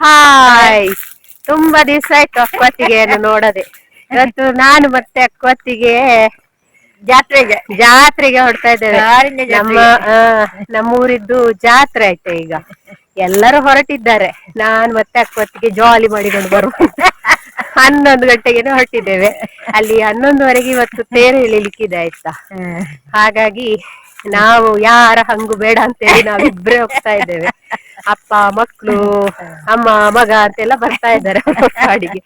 Hi ತುಂಬಾ ದಿವಸ ಆಯ್ತು ಅಕ್ವತ್ತಿಗೆಯನ್ನು ನೋಡದೆ. ಇವತ್ತು ನಾನು ಮತ್ತೆ ಅಕ್ವತ್ತಿಗೆ ಜಾತ್ರೆಗೆ ಜಾತ್ರೆಗೆ ಹೊಡ್ತಾ ಇದ್ದೇವೆ. ನಮ್ಮ ನಮ್ಮೂರಿದ್ದು ಜಾತ್ರೆ ಆಯ್ತು ಈಗ. ಎಲ್ಲರೂ ಹೊರಟಿದ್ದಾರೆ. ನಾನು ಮತ್ತೆ ಅಕ್ವತ್ತಿಗೆ ಜಾಲಿ ಮಾಡಿಕೊಂಡು ಬರುವ ಹನ್ನೊಂದು ಗಂಟೆಗೆ ಹೊರಟಿದ್ದೇವೆ. ಅಲ್ಲಿ ಹನ್ನೊಂದುವರೆಗೆ ಇವತ್ತು ತೇರು ಇಳಿಲಿಕ್ಕಿದೆ ಆಯ್ತಾ. ಹಾಗಾಗಿ ನಾವು ಯಾರ ಹಂಗು ಬೇಡ ಅಂತೇಳಿ ನಾವಿಬ್ರೇ ಹೋಗ್ತಾ ಇದ್ದೇವೆ. ಅಪ್ಪ ಮಕ್ಕಳು ಅಮ್ಮ ಮಗ ಅಂತೆಲ್ಲ ಬರ್ತಾ ಇದ್ದಾರೆ ಕಾಡಿಗೆ.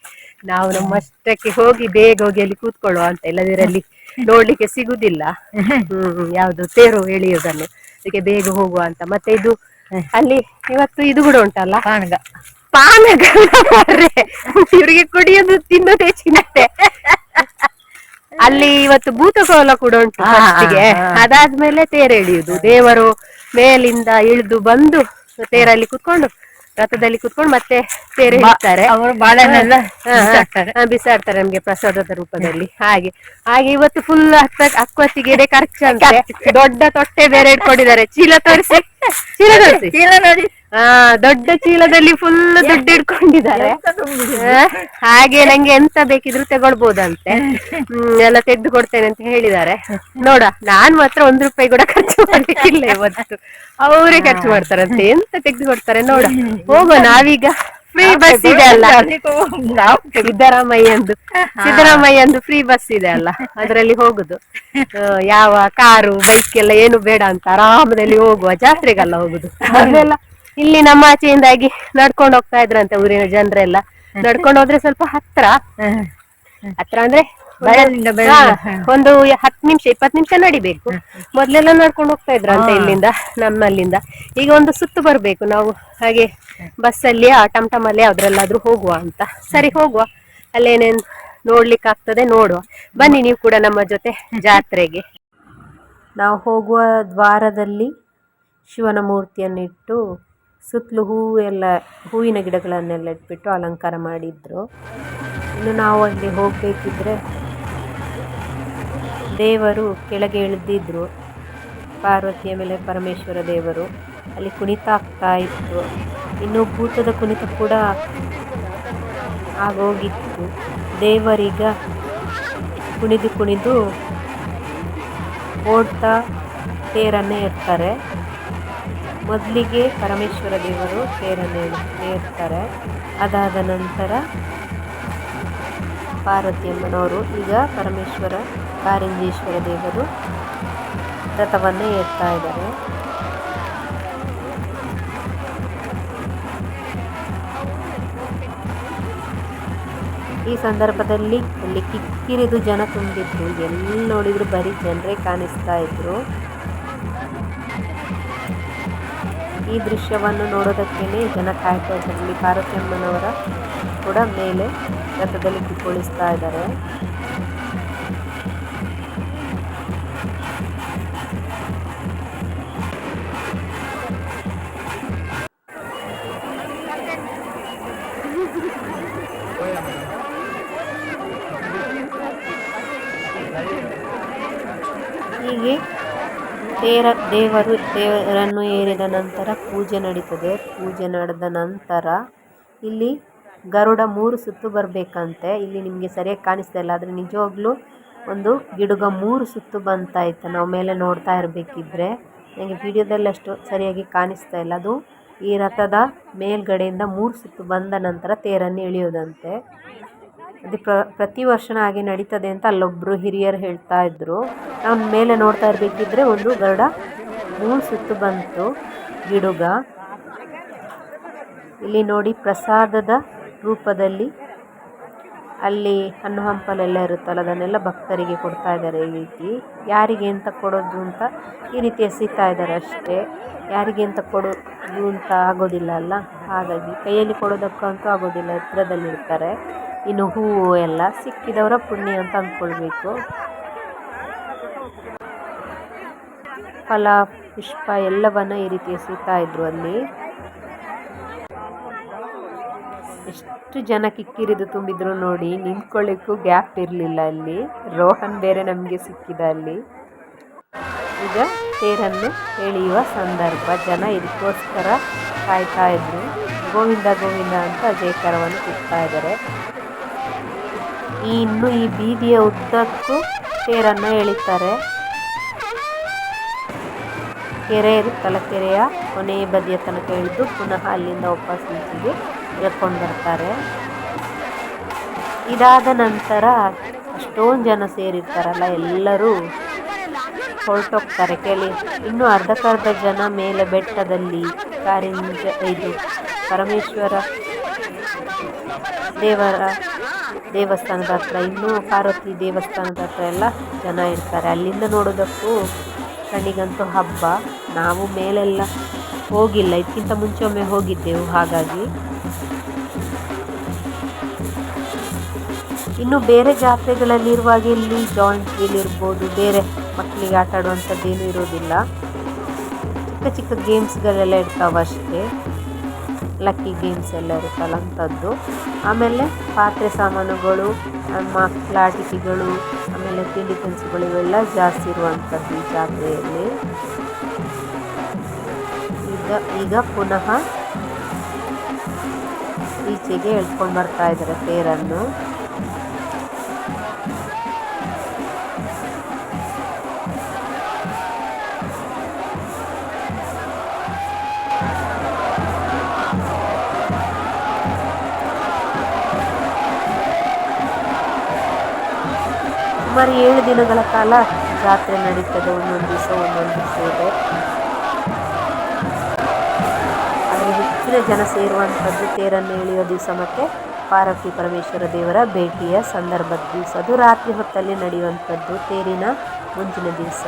ನಾವು ನಮ್ಮಷ್ಟಕ್ಕೆ ಹೋಗಿ ಬೇಗ ಹೋಗಿ ಅಲ್ಲಿ ಕೂತ್ಕೊಳ್ಳುವ ಅಂತ ಇಲ್ಲದಿರಲ್ಲಿ ನೋಡ್ಲಿಕ್ಕೆ ಸಿಗುದಿಲ್ಲ. ಹ್ಮ್ ಯಾವ್ದು ತೇರು ಎಳೆಯುವುದನ್ನು. ಅದಕ್ಕೆ ಬೇಗ ಹೋಗುವ ಅಂತ. ಮತ್ತೆ ಇದು ಅಲ್ಲಿ ಇವತ್ತು ಇದು ಕೂಡ ಉಂಟಲ್ಲ? ಪಾನಗ. ಪಾನಗ. ಇವ್ರಿಗೆ ಕುಡಿಯೋದು ತಿನ್ನೋದೇ ಚಿನ್ನತೆ. ಅಲ್ಲಿ ಇವತ್ತು ಭೂತಕೋಲ ಕೂಡ ಉಂಟು. ಅದಾದ್ಮೇಲೆ ತೇರು ಎಳೆಯುದು ದೇವರು ಮೇಲಿಂದ ಇಳಿದು ಬಂದು ತೇರಲ್ಲಿ ಕುತ್ಕೊಂಡು ರಥದಲ್ಲಿ ಕುತ್ಕೊಂಡು ಮತ್ತೆ ತೇರೆ ಇಡ್ತಾರೆ ಅವರು ಬಿಸಾಡ್ತಾರೆ ನಮ್ಗೆ ಪ್ರಸಾದದ ರೂಪದಲ್ಲಿ. ಹಾಗೆ ಹಾಗೆ ಇವತ್ತು ಫುಲ್ ಅಕ್ವತ್ತಿಗೆ ಅಂತ ದೊಡ್ಡ ತೊಟ್ಟೆ ಬೇರೆ ಇಟ್ಕೊಂಡಿದ್ದಾರೆ ಚೀಲ ತೋರಿಸಿ. ಚೀಲ ತೋರಿಸಿ. ಚೀಲ ನೋಡಿ. ಆ ದೊಡ್ಡ ಚೀಲದಲ್ಲಿ ಫುಲ್ ದುಡ್ಡು ಇಟ್ಕೊಂಡಿದ್ದಾರೆ. ಹಾಗೆ ನಂಗೆ ಎಂತ ಬೇಕಿದ್ರು ತಗೊಳ್ಬೋದಂತೆ. ಹ್ಮ್ ಎಲ್ಲ ತೆಗೆದು ಕೊಡ್ತೇನೆ ಅಂತ ಹೇಳಿದ್ದಾರೆ. ನೋಡ ನಾನ್ ಮಾತ್ರ ಒಂದ್ ರೂಪಾಯಿ ಕೂಡ ಖರ್ಚು ಮಾಡ್ಲಿಕ್ಕಿಲ್ಲ ಇವತ್ತು. ಅವರೇ ಖರ್ಚು ಮಾಡ್ತಾರಂತೆ. ಎಂತ ತೆಗೆದು ಕೊಡ್ತಾರೆ ನೋಡ. ಹೋಗೋ ನಾವೀಗ. ಫ್ರೀ ಬಸ್ ಇದೆ ಅಲ್ಲ. ಸಿದ್ದರಾಮಯ್ಯಂದು. ಸಿದ್ದರಾಮಯ್ಯಂದು ಫ್ರೀ ಬಸ್ ಇದೆ ಅಲ್ಲ. ಅದರಲ್ಲಿ ಹೋಗುದು. ಯಾವ ಕಾರು ಬೈಕ್ ಎಲ್ಲ ಏನು ಬೇಡ ಅಂತ ಆರಾಮದಲ್ಲಿ ಹೋಗುವ ಜಾತ್ರೆಗೆಲ್ಲ ಹೋಗುದು. ಮೊದ್ಲೆಲ್ಲ ಇಲ್ಲಿ ನಮ್ಮ ಆಚೆಯಿಂದಾಗಿ ನಡ್ಕೊಂಡು ಹೋಗ್ತಾ ಇದ್ರಂತೆ ಊರಿನ ಜನರೆಲ್ಲ. ನಡ್ಕೊಂಡು ಹೋದ್ರೆ ಸ್ವಲ್ಪ ಹತ್ರ. ಹತ್ರ ಅಂದ್ರೆ ಒಂದು- ಹತ್ತು ನಿಮಿಷ ಇಪ್ಪತ್ತು ನಿಮಿಷ ನಡಿಬೇಕು. ಮೊದ್ಲೆಲ್ಲ ನಡ್ಕೊಂಡು ಹೋಗ್ತಾ ಇದ್ರಂತೆ ಇಲ್ಲಿಂದ ನಮ್ಮಲ್ಲಿಂದ. ಈಗ ಒಂದು ಸುತ್ತು ಬರ್ಬೇಕು. ನಾವು ಹಾಗೆ ಬಸ್ಸಲ್ಲಿ ಆ ಟಮ್ ಟಮ್ ಅಲ್ಲಿ ಯಾವ್ದ್ರಲ್ಲಾದ್ರೂ ಹೋಗುವ ಅಂತ. ಸರಿ ಹೋಗುವ. ಅಲ್ಲೇನೇನ್ ನೋಡ್ಲಿಕ್ಕೆ ಆಗ್ತದೆ ನೋಡುವ. ಬನ್ನಿ ನೀವು ಕೂಡ ನಮ್ಮ ಜೊತೆ ಜಾತ್ರೆಗೆ. ನಾವು ಹೋಗುವ ದ್ವಾರದಲ್ಲಿ ಶಿವನ ಮೂರ್ತಿಯನ್ನು ಇಟ್ಟು ಸುತ್ತಲೂ ಹೂವು ಎಲ್ಲ ಹೂವಿನ ಗಿಡಗಳನ್ನೆಲ್ಲ ಇಟ್ಬಿಟ್ಟು ಅಲಂಕಾರ ಮಾಡಿದ್ರು. ಇನ್ನು ನಾವು ಅಲ್ಲಿ ಹೋಗಬೇಕಿದ್ರೆ ದೇವರು ಕೆಳಗೆ ಇಳಿದಿದ್ರು ಪಾರ್ವತಿಯ ಮೇಲೆ ಪರಮೇಶ್ವರ ದೇವರು ಅಲ್ಲಿ ಕುಣಿತ ಆಗ್ತಾ ಇತ್ತು. ಇನ್ನು ಭೂತದ ಕುಣಿತ ಕೂಡ ಆಗೋಗಿತ್ತು. ದೇವರೀಗ ಕುಣಿದು ಕುಣಿದು ಓಡ್ತಾ ತೇರನ್ನೇ ಇರ್ತಾರೆ. ಮೊದಲಿಗೆ ಪರಮೇಶ್ವರ ದೇವರು ತೇರನ್ನು ಏರ್ತಾರೆ ಅದಾದ ನಂತರ ಪಾರ್ವತಿಯಮ್ಮನವರು ಈಗ ಪರಮೇಶ್ವರ ಕಾರಿಂಜೇಶ್ವರ ದೇವರು ರಥವನ್ನು ಏರ್ತಾ ಇದ್ದಾರೆ. ಈ ಸಂದರ್ಭದಲ್ಲಿ ಅಲ್ಲಿ ಕಿಕ್ಕಿರಿದು ಜನ ತುಂಬಿದ್ರು. ಎಲ್ಲಿ ನೋಡಿದ್ರು ಬರೀ ಜನರೇ ಕಾಣಿಸ್ತಾ ಇದ್ರು. ಈ ದೃಶ್ಯವನ್ನು ನೋಡೋದಕ್ಕೇನೆ ಜನ ಕಾಯ್ತಾ ಇದ್ದಾರೆ. ಇಲ್ಲಿ ಪಾರ್ವತಿಯಮ್ಮನವರ ಕೂಡ ಮೇಲೆ ರಥದಲ್ಲಿ ಕುತ್ಕೊಳಿಸ್ತಾ ಇದ್ದಾರೆ. ತೇರ ದೇವರು ದೇವರನ್ನು ಏರಿದ ನಂತರ ಪೂಜೆ ನಡೀತದೆ. ಪೂಜೆ ನಡೆದ ನಂತರ ಇಲ್ಲಿ ಗರುಡ ಮೂರು ಸುತ್ತು ಬರಬೇಕಂತೆ. ಇಲ್ಲಿ ನಿಮಗೆ ಸರಿಯಾಗಿ ಕಾಣಿಸ್ತಾ ಇಲ್ಲ, ಆದರೆ ನಿಜವಾಗ್ಲೂ ಒಂದು ಗಿಡುಗ ಮೂರು ಸುತ್ತು ಬಂತಾಯ್ತು ನಾವು ಮೇಲೆ ನೋಡ್ತಾ ಇರಬೇಕಿದ್ರೆ ನನಗೆ ವಿಡಿಯೋದಲ್ಲಿ ಅಷ್ಟು ಸರಿಯಾಗಿ ಕಾಣಿಸ್ತಾ ಇಲ್ಲ. ಅದು ಈ ರಥದ ಮೇಲ್ಗಡೆಯಿಂದ ಮೂರು ಸುತ್ತು ಬಂದ ನಂತರ ತೇರನ್ನು ಎಳೆಯೋದಂತೆ ಪ್ರ, ಪ್ರತಿ ವರ್ಷನ ಹಾಗೆ ನಡೀತದೆ ಅಂತ ಅಲ್ಲೊಬ್ಬರು ಹಿರಿಯರು ಹೇಳ್ತಾ ಇದ್ದರು ನಾವು ಮೇಲೆ ನೋಡ್ತಾ ಇರಬೇಕಿದ್ರೆ ಒಂದು ಗರುಡ ಮೂರು ಸುತ್ತು ಬಂತು ಗಿಡುಗ. ಇಲ್ಲಿ ನೋಡಿ ಪ್ರಸಾದದ ರೂಪದಲ್ಲಿ ಅಲ್ಲಿ ಹಣ್ಣು ಹಂಪಲೆಲ್ಲ ಇರುತ್ತಲ್ಲ, ಅದನ್ನೆಲ್ಲ ಭಕ್ತರಿಗೆ ಕೊಡ್ತಾ ಇದ್ದಾರೆ ಈ ರೀತಿ. ಯಾರಿಗೆ ಅಂತ ಕೊಡೋದು ಅಂತ ಈ ರೀತಿ ಎಸಿತಾ ಇದ್ದಾರೆ ಅಷ್ಟೇ. ಯಾರಿಗೆ ಅಂತ ಕೊಡೋದು ಅಂತ ಆಗೋದಿಲ್ಲ ಅಲ್ಲ? ಹಾಗಾಗಿ ಕೈಯಲ್ಲಿ ಕೊಡೋದಕ್ಕಂತೂ ಆಗೋದಿಲ್ಲ ಹತ್ರದಲ್ಲಿ ಇಡ್ತಾರೆ ಇನ್ನು ಹೂವು ಎಲ್ಲ ಸಿಕ್ಕಿದವರ ಪುಣ್ಯ ಅಂತ ಅಂದ್ಕೊಳ್ಬೇಕು. ಫಲ, ಪುಷ್ಪ ಎಲ್ಲವನ್ನ ಈ ರೀತಿ ಸಿಗ್ತಾ ಇದ್ರು ಅಲ್ಲಿ. ಎಷ್ಟು ಜನ ಕಿಕ್ಕಿರಿದು ತುಂಬಿದ್ರು ನೋಡಿ, ನಿಂತ್ಕೊಳ್ಳಿಕ್ಕೂ ಗ್ಯಾಪ್ ಇರಲಿಲ್ಲ ಅಲ್ಲಿ. ರೋಹನ್ ಬೇರೆ ನಮಗೆ ಸಿಕ್ಕಿದ ಅಲ್ಲಿ. ಈಗ ತೇರನ್ನು ಎಳೆಯುವ ಸಂದರ್ಭ. ಜನ ಇದಕ್ಕೋಸ್ಕರ ಕಾಯ್ತಾ ಇದ್ರು. ಗೋವಿಂದ ಗೋವಿಂದ ಅಂತ ಜಯಕರವನ್ನು ಕೂಗ್ತಾ ಇದ್ದಾರೆ. ಈ ಇನ್ನು ಈ ಬೀದಿಯ ಉದ್ದಕ್ಕೂ ತೇರನ್ನು ಎಳಿತಾರೆ. ಕೆರೆ ಇರುತ್ತಲ್ಲ ಕೆರೆಯ ಕೊನೆ ಬದಿಯ ತನಕ ಇಳಿದು ಪುನಃ ಅಲ್ಲಿಂದ ವಾಪಸ್ ನಿಂತಿಗೆ ಎಳ್ಕೊಂಡು ಬರ್ತಾರೆ. ಇದಾದ ನಂತರ ಅಷ್ಟೊಂದು ಜನ ಸೇರಿರ್ತಾರಲ್ಲ, ಎಲ್ಲರೂ ಹೊರಟೋಗ್ತಾರೆ. ಕೇಳಿ, ಇನ್ನು ಅರ್ಧಕ್ಕರ್ಧ ಜನ ಮೇಲೆ ಬೆಟ್ಟದಲ್ಲಿ ಕಾರಿಂಜ, ಇದು ಪರಮೇಶ್ವರ ದೇವರ ದೇವಸ್ಥಾನದ ಹತ್ರ ಇನ್ನೂ ಪಾರ್ವತಿ ದೇವಸ್ಥಾನದ ಹತ್ರ ಎಲ್ಲ ಜನ ಇರ್ತಾರೆ. ಅಲ್ಲಿಂದ ನೋಡೋದಕ್ಕೂ ಕಣ್ಣಿಗಂತೂ ಹಬ್ಬ. ನಾವು ಮೇಲೆಲ್ಲ ಹೋಗಿಲ್ಲ ಇದಕ್ಕಿಂತ ಮುಂಚೆ ಒಮ್ಮೆ ಹೋಗಿದ್ದೆವು, ಹಾಗಾಗಿ. ಇನ್ನು ಬೇರೆ ಜಾತ್ರೆಗಳಲ್ಲಿರುವಾಗ ಇಲ್ಲಿ ಜಾಯಿಂಟ್ ವೀಲ್ ಇರ್ಬೋದು, ಬೇರೆ ಮಕ್ಕಳಿಗೆ ಆಟ ಆಡುವಂಥದ್ದೇನು ಇರೋದಿಲ್ಲ ಚಿಕ್ಕ ಚಿಕ್ಕ ಗೇಮ್ಸ್ಗಳೆಲ್ಲ ಇರ್ತಾವೆ ಅಷ್ಟೇ ಲಕ್ಕಿ ಗೇಮ್ಸ್ ಎಲ್ಲ ಇರುತ್ತಲ್ಲ ಅಂಥದ್ದು ಆಮೇಲೆ ಪಾತ್ರೆ ಸಾಮಾನುಗಳು ಮಕ್ಕಳಾಟಿಕೆಗಳು, ಆಮೇಲೆ ತಿಂಡಿ ತಿನಿಸುಗಳು ಇವೆಲ್ಲ ಜಾಸ್ತಿ ಇರುವಂಥದ್ದು ಈ ಜಾತ್ರೆಯಲ್ಲಿ. ಈಗ ಈಗ ಪುನಃ ಈಚೆಗೆ ಎಳ್ಕೊಂಡು ಬರ್ತಾ ಇದ್ದಾರೆ ತೇರನ್ನು. ಸುಮಾರು ಏಳು ದಿನಗಳ ಕಾಲ ಜಾತ್ರೆ ನಡೀತದೆ. ಒಂದೊಂದು ದಿವಸ ಒಂದೊಂದು ದಿವಸ ಇದೆ. ಆದರೆ ಹೆಚ್ಚಿನ ಜನ ಸೇರುವಂಥದ್ದು ತೇರನ್ನು ಎಳೆಯೋ ದಿವಸ ಮತ್ತು ಪಾರ್ವತಿ ಪರಮೇಶ್ವರ ದೇವರ ಭೇಟಿಯ ಸಂದರ್ಭದ ದಿವಸ. ಅದು ರಾತ್ರಿ ಹೊತ್ತಲ್ಲಿ ನಡೆಯುವಂಥದ್ದು, ತೇರಿನ ಮುಂಚಿನ ದಿವಸ.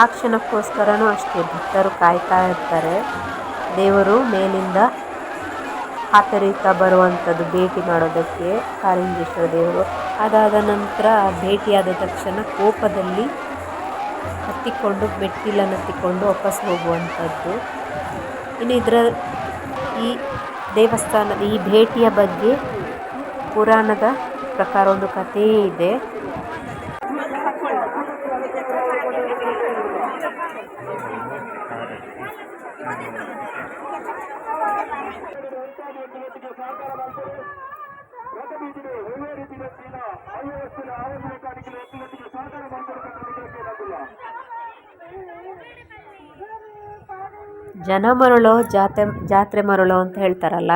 ಆ ಕ್ಷಣಕ್ಕೋಸ್ಕರನೂ ಅಷ್ಟೇ ಭಕ್ತರು ಕಾಯ್ತಾ ಇರ್ತಾರೆ. ದೇವರು ಮೇಲಿಂದ ಹಾತರಿತಾ ಬರುವಂಥದ್ದು ಭೇಟಿ ಮಾಡೋದಕ್ಕೆ ಕಾರಿಂಜೇಶ್ವರ ದೇವರು. ಅದಾದ ನಂತರ ಭೇಟಿಯಾದ ತಕ್ಷಣ ಕೋಪದಲ್ಲಿ ಹತ್ತಿಕೊಂಡು ಮೆಟ್ಟಿಲನ್ನು ಹತ್ತಿಕೊಂಡು ವಾಪಸ್ ಹೋಗುವಂಥದ್ದು. ಇನ್ನು ಇದರ ಈ ದೇವಸ್ಥಾನದ ಈ ಭೇಟಿಯ ಬಗ್ಗೆ ಪುರಾಣದ ಪ್ರಕಾರ ಒಂದು ಕಥೆಯೇ ಇದೆ. ಜನ ಮರಳೋ ಜಾತ್ರೆ ಜಾತ್ರೆ ಮರಳೋ ಅಂತ ಹೇಳ್ತಾರಲ್ಲ,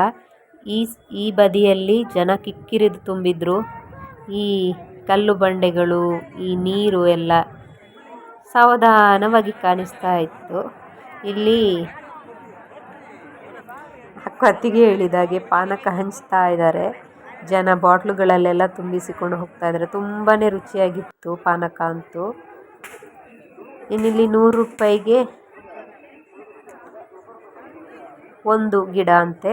ಈ ಈ ಬದಿಯಲ್ಲಿ ಜನ ಕಿಕ್ಕಿರಿದು ತುಂಬಿದ್ರು. ಈ ಕಲ್ಲು ಬಂಡೆಗಳು, ಈ ನೀರು ಎಲ್ಲ ಸಾವಧಾನವಾಗಿ ಕಾಣಿಸ್ತಾ ಇತ್ತು. ಇಲ್ಲಿ ಕತ್ತಿಗೆ ಹೇಳಿದಾಗೆ ಪಾನಕ ಹಂಚ್ತಾ ಇದ್ದಾರೆ. ಜನ ಬಾಟ್ಲುಗಳಲ್ಲೆಲ್ಲ ತುಂಬಿಸಿಕೊಂಡು ಹೋಗ್ತಾ ಇದ್ದಾರೆ. ತುಂಬಾ ರುಚಿಯಾಗಿತ್ತು ಪಾನಕ ಅಂತೂ. ಇನ್ನಿಲ್ಲಿ ನೂರು ರೂಪಾಯಿಗೆ ಒಂದು ಗಿಡ ಅಂತೆ.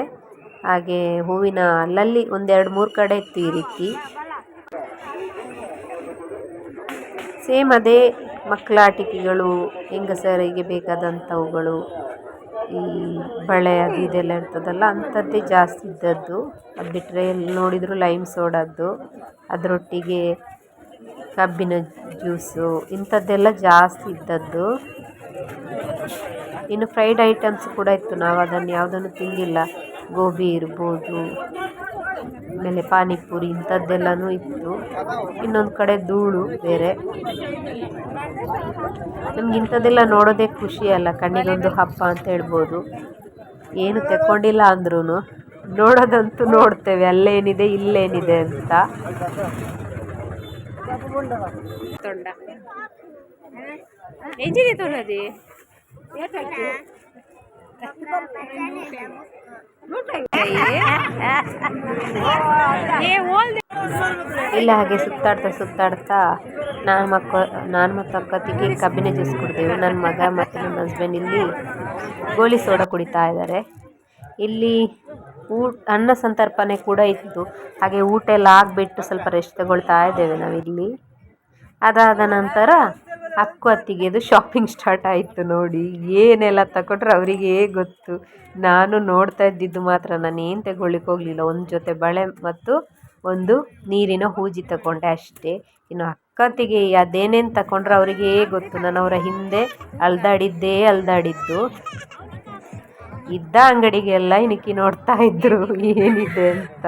ಹಾಗೆ ಹೂವಿನ ಅಲ್ಲಲ್ಲಿ ಒಂದೆರಡು ಮೂರು ಕಡೆ ಇತ್ತು ಈ ಸೇಮ್ ಅದೇ ಮಕ್ಕಳ ಆಟಿಕೆಗಳು ಹೆಂಗಸರಿಗೆ ಬೇಕಾದಂಥವುಗಳು, ಈ ಬಳೆ ಅದು ಇದೆಲ್ಲ ಇರ್ತದಲ್ಲ, ಅಂಥದ್ದೇ ಜಾಸ್ತಿ ಇದ್ದದ್ದು. ಅದು ಬಿಟ್ಟರೆ ಎಲ್ಲಿ ನೋಡಿದರೂ ಲೈಮ್ ಸೋಡದ್ದು, ಅದರೊಟ್ಟಿಗೆ ಕಬ್ಬಿನ ಜ್ಯೂಸು, ಇಂಥದ್ದೆಲ್ಲ ಜಾಸ್ತಿ ಇದ್ದದ್ದು. ಇನ್ನು ಫ್ರೈಡ್ ಐಟಮ್ಸ್ ಕೂಡ ಇತ್ತು. ನಾವು ಅದನ್ನು ಯಾವುದನ್ನು ತಿಂದಿಲ್ಲ. ಗೋಬಿ ಇರ್ಬೋದು, ಆಮೇಲೆ ಪಾನಿಪುರಿ ಇಂಥದ್ದೆಲ್ಲನೂ ಇತ್ತು. ಇನ್ನೊಂದು ಕಡೆ ಧೂಳು ಬೇರೆ. ನಮ್ಗೆ ಇಂಥದ್ದೆಲ್ಲ ನೋಡೋದೇ ಖುಷಿ ಅಲ್ಲ. ಕಣ್ಣಿಗೊಂದು ಹಬ್ಬ ಅಂತ ಹೇಳ್ಬೋದು. ಏನು ತೆಕ್ಕೊಂಡಿಲ್ಲ ಅಂದ್ರೂ ನೋಡೋದಂತೂ ನೋಡ್ತೇವೆ. ಅಲ್ಲೇನಿದೆ, ಇಲ್ಲೇನಿದೆ ಅಂತ. ಇಲ್ಲ, ಹಾಗೆ ಸುತ್ತಾಡ್ತಾ ಸುತ್ತಾಡ್ತಾ ನಾನು ಮಕ್ಕ ನಾನು ಮತ್ತು ಅಕ್ಕತ್ತಿಗೆ ಕಬ್ಬಿನ ಜ್ಯೂಸ್ ಕುಡಿದೆವು. ನನ್ನ ಮಗ ಮತ್ತು ನನ್ನ ಹಸ್ಬೆಂಡ್ ಇಲ್ಲಿ ಗೋಳಿ ಸೋಡಾ ಕುಡಿತಾ ಇದ್ದಾರೆ. ಇಲ್ಲಿ ಊಟ ಅನ್ನ ಸಂತರ್ಪಣೆ ಕೂಡ ಇತ್ತು. ಹಾಗೆ ಊಟ ಎಲ್ಲ ಆಗಿಬಿಟ್ಟು ಸ್ವಲ್ಪ ರೆಸ್ಟ್ ತಗೊಳ್ತಾ ಇದ್ದೇವೆ ನಾವಿಲ್ಲಿ. ಅದಾದ ನಂತರ ಅಕ್ಕು ಅತ್ತಿಗೆದು ಶಾಪಿಂಗ್ ಸ್ಟಾರ್ಟ್ ಆಯಿತು ನೋಡಿ. ಏನೆಲ್ಲ ತಗೊಂಡ್ರೆ ಅವರಿಗೆ ಗೊತ್ತು. ನಾನು ನೋಡ್ತಾ ಇದ್ದಿದ್ದು ಮಾತ್ರ ನಾನು ಏನು ತಗೊಳ್ಳಿಕ್ಕೆ ಹೋಗಲಿಲ್ಲ. ಒಂದು ಜೊತೆ ಬಳೆ ಮತ್ತು ಒಂದು ನೀರಿನ ಹೂಜಿ ತಗೊಂಡೆ ಅಷ್ಟೇ. ಇನ್ನು ಅಕ್ಕತ್ತಿಗೆ ಅದೇನೇನು ತಗೊಂಡ್ರೆ ಅವರಿಗೆ ಗೊತ್ತು. ನಾನು ಅವರ ಹಿಂದೆ ಅಲ್ದಾಡಿದ್ದೇ ಅಲ್ದಾಡಿದ್ದು. ಇದ್ದ ಅಂಗಡಿಗೆಲ್ಲ ಇಣಕಿ ನೋಡ್ತಾ ಇದ್ರು ಏನಿದೆ ಅಂತ.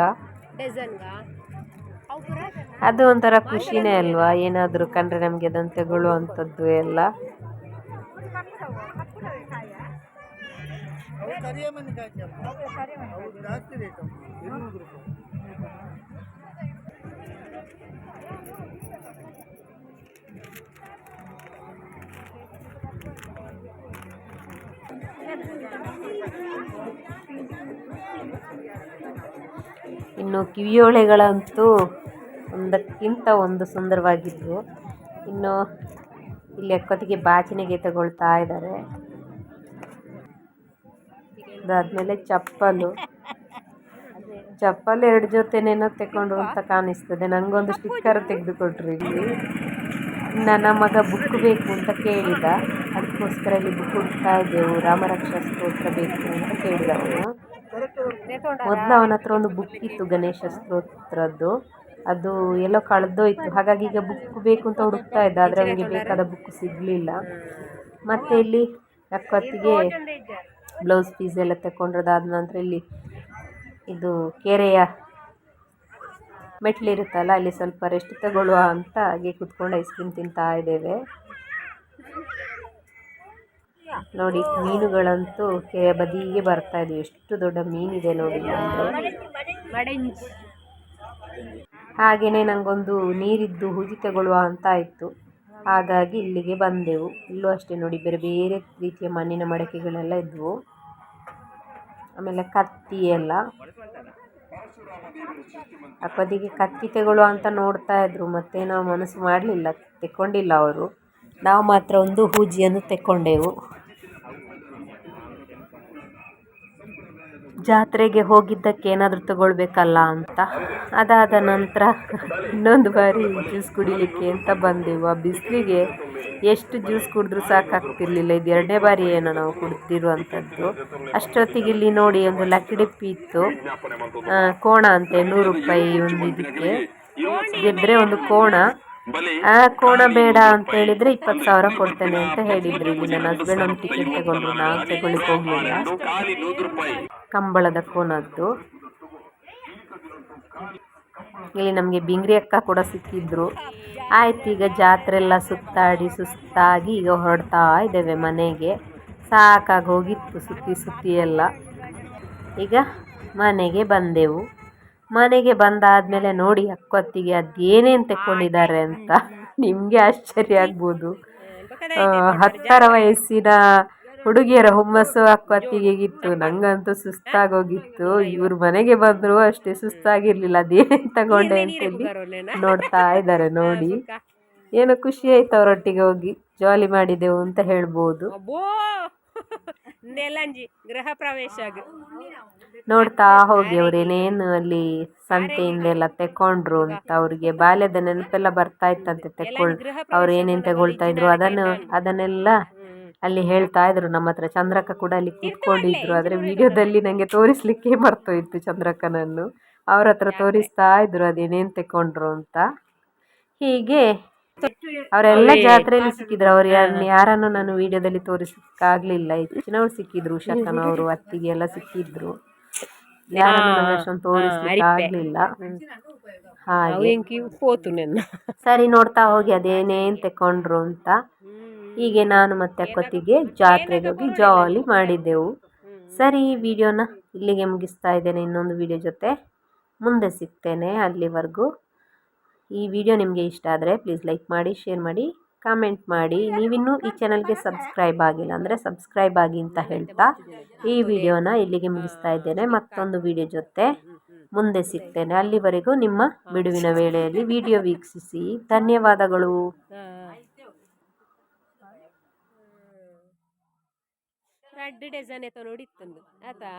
ಅದು ಒಂಥರ ಖುಷಿನೇ ಅಲ್ವಾ? ಏನಾದರೂ ಕಂಡ್ರೆ ನಮಗೆ ಅದನ್ನು ತಗೊಳ್ಳುವಂಥದ್ದು ಎಲ್ಲ. ಇನ್ನು ಕಿವಿಯೋಳೆಗಳಂತೂ ಒಂದಕ್ಕಿಂತ ಒಂದು ಸುಂದರವಾಗಿದ್ವು ಇನ್ನು ಇಲ್ಲಿ ಅಕ್ಕೊತ್ತಿಗೆ ಬಾಚಿನಿಗೆ ತಗೊಳ್ತಾ ಇದ್ದಾರೆ. ಅದಾದ್ಮೇಲೆ ಚಪ್ಪಲು. ಚಪ್ಪಲು ಎರಡು ಜೊತೆನೇನೋ ತಗೊಂಡ್ರು ಅಂತ ಕಾಣಿಸ್ತದೆ. ನನಗೊಂದು ಸ್ಟಿಕ್ಕರ್ ತೆಗೆದುಕೊಟ್ರಿ ಇಲ್ಲಿ. ನನ್ನ ಮಗ ಬುಕ್ ಬೇಕು ಅಂತ ಕೇಳಿದ. ಅದಕ್ಕೋಸ್ಕರ ಇಲ್ಲಿ ಬುಕ್ ಹುಡ್ತಾ ಇದ್ದೆವು ರಾಮರಕ್ಷಾ ಸ್ತೋತ್ರ ಬೇಕು ಅಂತ ಕೇಳಿದ ಅವನು ಮೊದಲು ಅವನ ಹತ್ರ ಒಂದು ಬುಕ್ ಇತ್ತು, ಗಣೇಶ ಸ್ತೋತ್ರದ್ದು. ಅದು ಎಲ್ಲೋ ಕಳೆದೋಯ್ತು. ಹಾಗಾಗಿ ಈಗ ಬುಕ್ ಬೇಕು ಅಂತ ಹುಡುಕ್ತಾ ಇದ್ದ. ಆದರೆ ಅವನಿಗೆ ಬೇಕಾದ ಬುಕ್ ಸಿಗಲಿಲ್ಲ. ಮತ್ತು ಇಲ್ಲಿ ಅಕ್ಕತ್ತಿಗೆ ಬ್ಲೌಸ್ ಪೀಸ್ ಎಲ್ಲ ತಗೊಂಡ್ರದಾದ ನಂತರ ಇಲ್ಲಿ ಇದು ಕೆರೆಯ ಮೆಟ್ಲಿರುತ್ತಲ್ಲ ಅಲ್ಲಿ ಸ್ವಲ್ಪ ರೆಸ್ಟ್ ತಗೊಳ್ಳುವ ಅಂತ ಹಾಗೆ ಕುತ್ಕೊಂಡು ಐಸ್ ಕ್ರೀಮ್ ತಿಂತಾ ಇದ್ದೇವೆ. ನೋಡಿ, ಮೀನುಗಳಂತೂ ಕೆರೆ ಬದಿಗೆ ಬರ್ತಾ ಇದೆ ಎಷ್ಟು ದೊಡ್ಡ ಮೀನಿದೆ ನೋಡಿ ಹಾಗೆಯೇ ನನಗೊಂದು ನೀರಿದ್ದು ಹುಜಿ ತಗೊಳ್ಳುವ ಅಂತ ಇತ್ತು ಹಾಗಾಗಿ ಇಲ್ಲಿಗೆ ಬಂದೆವು. ಇಲ್ಲೂ ಅಷ್ಟೇ ನೋಡಿ, ಬೇರೆ ಬೇರೆ ರೀತಿಯ ಮಣ್ಣಿನ ಮಡಕೆಗಳೆಲ್ಲ ಇದ್ವು. ಆಮೇಲೆ ಕತ್ತಿ ಎಲ್ಲ. ಅಪ್ಪದಿಗೆ ಕತ್ತಿ ತಗೊಳ್ಳುವ ಅಂತ ನೋಡ್ತಾ ಇದ್ರು. ಮತ್ತೆ ನಾವು ಮನಸ್ಸು ಮಾಡಲಿಲ್ಲ, ತೆಕ್ಕೊಂಡಿಲ್ಲ ಅವರು. ನಾವು ಮಾತ್ರ ಒಂದು ಹೂಜಿಯನ್ನು ತೆಕ್ಕೊಂಡೆವು. ಜಾತ್ರೆಗೆ ಹೋಗಿದ್ದಕ್ಕೆ ಏನಾದರೂ ತಗೊಳ್ಬೇಕಲ್ಲ ಅಂತ. ಅದಾದ ನಂತರ ಇನ್ನೊಂದು ಬಾರಿ ಜ್ಯೂಸ್ ಕುಡಿಲಿಕ್ಕೆ ಅಂತ ಬಂದೆವು. ಆ ಬಿಸಿಲಿಗೆ ಎಷ್ಟು ಜ್ಯೂಸ್ ಕುಡಿದ್ರೂ ಸಾಕಾಗ್ತಿರ್ಲಿಲ್ಲ. ಇದು ಎರಡನೇ ಬಾರಿ ಏನೋ ನಾವು ಕುಡ್ತಿರುವಂಥದ್ದು ಅಷ್ಟೊತ್ತಿಗೆ ಇಲ್ಲಿ ನೋಡಿ ಒಂದು ಲಕ್ಕಿಡಿಪ್ಪಿ ಇತ್ತು. ಕೋಣ ಅಂತೆ ನೂರು ರೂಪಾಯಿ ಒಂದು ಇದಕ್ಕೆ. ಗೆದ್ರೆ ಒಂದು ಕೋಣ. ಆ, ಕೋಣ ಬೇಡ ಅಂತ ಹೇಳಿದ್ರೆ ಇಪ್ಪತ್ತು ಸಾವಿರ ಕೊಡ್ತೇನೆ ಅಂತ ಹೇಳಿದ್ರು. ಇಲ್ಲಿ ನನ್ನ ಹಸ್ಬೆಂಡ್ ಒಂದು ಟಿಕೆಟ್ ತಗೊಂಡ್ರು. ನಾವು ತಗೊಳ್ಳಿಕ್ಕೆ ಹೋಗ್ಲಿಲ್ಲ. ಕಂಬಳದ ಕೋನದ್ದು. ಇಲ್ಲಿ ನಮಗೆ ಬಿಂಗ್ರಿ ಅಕ್ಕ ಕೂಡ ಸಿಕ್ಕಿದ್ರು. ಆಯ್ತು, ಈಗ ಜಾತ್ರೆ ಎಲ್ಲ ಸುತ್ತಾಡಿ ಸುಸ್ತಾಗಿ ಈಗ ಹೊರಡ್ತಾ ಇದ್ದೇವೆ ಮನೆಗೆ. ಸಾಕಾಗಿ ಹೋಗಿತ್ತು ಸುತ್ತಿ ಸುತ್ತಿ ಎಲ್ಲ. ಈಗ ಮನೆಗೆ ಬಂದೆವು. ಮನೆಗೆ ಬಂದಾದಮೇಲೆ ನೋಡಿ ಅಕ್ಕೊತ್ತಿಗೆ ಅದೇನೇನು ತೆಕ್ಕೊಂಡಿದ್ದಾರೆ ಅಂತ. ನಿಮಗೆ ಆಶ್ಚರ್ಯ ಆಗ್ಬೋದು. ಹತ್ತರ ವಯಸ್ಸಿನ ಹುಡುಗಿಯರ ಹುಮ್ಮಸ್ಸು ಅಕ್ಕತ್ತಿಗೆಗಿತ್ತು ನಂಗಂತೂ ಸುಸ್ತಾಗೋಗಿತ್ತು. ಇವ್ರ ಮನೆಗೆ ಬಂದ್ರು ಅಷ್ಟೇ ಸುಸ್ತಾಗಿರ್ಲಿಲ್ಲ ಅದೇನು ತಗೊಂಡೆ ಅಂತೇಳಿ ನೋಡ್ತಾ ಇದ್ದಾರೆ ನೋಡಿ. ಏನೋ ಖುಷಿ ಆಯ್ತು ಅವರೊಟ್ಟಿಗೆ ಹೋಗಿ ಜಾಲಿ ಮಾಡಿದೆವು ಅಂತ ಹೇಳ್ಬೋದು. ನೆಲಂಜಿ ಗೃಹ ಪ್ರವೇಶ ನೋಡ್ತಾ ಹೋಗಿ ಅವ್ರು ಏನೇನು ಅಲ್ಲಿ ಸಂತೆಯಿಂದೆಲ್ಲ ತೆಕೊಂಡ್ರು ಅಂತ ಅವ್ರಿಗೆ ಬಾಲ್ಯದ ನೆನಪೆಲ್ಲ ಬರ್ತಾ ಇತ್ತಂತೆ ತೆಕ್ಕೊಂಡ್ ಅವ್ರು ಏನೇನು ತಗೊಳ್ತಾ ಇದ್ರು ಅದನ್ನು ಅದನ್ನೆಲ್ಲ ಅಲ್ಲಿ ಹೇಳ್ತಾ ಇದ್ರು ನಮ್ಮ ಹತ್ರ ಚಂದ್ರಕ್ಕ ಕೂಡ ಅಲ್ಲಿ ಕೂತ್ಕೊಂಡಿದ್ರು ಆದ್ರೆ ವಿಡಿಯೋದಲ್ಲಿ ನನಗೆ ತೋರಿಸ್ಲಿಕ್ಕೆ ಮರ್ತೋಯ್ತು ಚಂದ್ರಕ್ಕನನ್ನು. ಅವ್ರ ಹತ್ರ ತೋರಿಸ್ತಾ ಇದ್ರು ಅದೇನೇನು ತಕೊಂಡ್ರು ಅಂತ. ಹೀಗೆ ಅವರೆಲ್ಲ ಜಾತ್ರೆಯಲ್ಲಿ ಸಿಕ್ಕಿದ್ರು ಅವ್ರು ಯಾರನ್ನ ಯಾರನ್ನು ನಾನು ವಿಡಿಯೋದಲ್ಲಿ ತೋರಿಸಕ್ಕಾಗ್ಲಿಲ್ಲ. ಹೆಚ್ಚಿನವ್ರು ಸಿಕ್ಕಿದ್ರು ಉಷಕ್ಕನವರು ಅತ್ತಿಗೆ ಎಲ್ಲ ಸಿಕ್ಕಿದ್ರು. ಯಾರನ್ನು ಅಷ್ಟೊಂದು ಹಾಗೆ. ಸರಿ ನೋಡ್ತಾ ಹೋಗಿ ಅದೇನೇನು ತಕೊಂಡ್ರು ಅಂತ. ಹೀಗೆ ನಾನು ಮತ್ತೆ ಅಕ್ಕೊತ್ತಿಗೆ ಜಾತ್ರೆಗೆ ಹೋಗಿ ಜಾಲಿ ಮಾಡಿದ್ದೆವು. ಸರಿ, ಈ ವಿಡಿಯೋನ ಇಲ್ಲಿಗೆ ಮುಗಿಸ್ತಾ ಇದ್ದೇನೆ. ಇನ್ನೊಂದು ವಿಡಿಯೋ ಜೊತೆ ಮುಂದೆ ಸಿಗ್ತೇನೆ ಅಲ್ಲಿವರೆಗೂ. ಈ ವಿಡಿಯೋ ನಿಮಗೆ ಇಷ್ಟ ಆದರೆ ಪ್ಲೀಸ್ ಲೈಕ್ ಮಾಡಿ ಶೇರ್ ಮಾಡಿ ಕಾಮೆಂಟ್ ಮಾಡಿ. ನೀವಿನ್ನೂ ಈ ಚಾನಲ್ಗೆ ಸಬ್ಸ್ಕ್ರೈಬ್ ಆಗಿಲ್ಲ ಅಂದರೆ ಸಬ್ಸ್ಕ್ರೈಬ್ ಆಗಿ ಅಂತ ಹೇಳ್ತಾ ಈ ವಿಡಿಯೋನ ಇಲ್ಲಿಗೆ ಮುಗಿಸ್ತಾ ಇದ್ದೇನೆ. ಮತ್ತೊಂದು ವಿಡಿಯೋ ಜೊತೆ ಮುಂದೆ ಸಿಗ್ತೇನೆ. ಅಲ್ಲಿವರೆಗೂ ನಿಮ್ಮ ಬಿಡುವಿನ ವೇಳೆಯಲ್ಲಿ ವಿಡಿಯೋ ವೀಕ್ಷಿಸಿ. ಧನ್ಯವಾದಗಳು. ರೆಡ್ ಡಿಸೈನ್ ಐತ ಆತ ಆತಾ?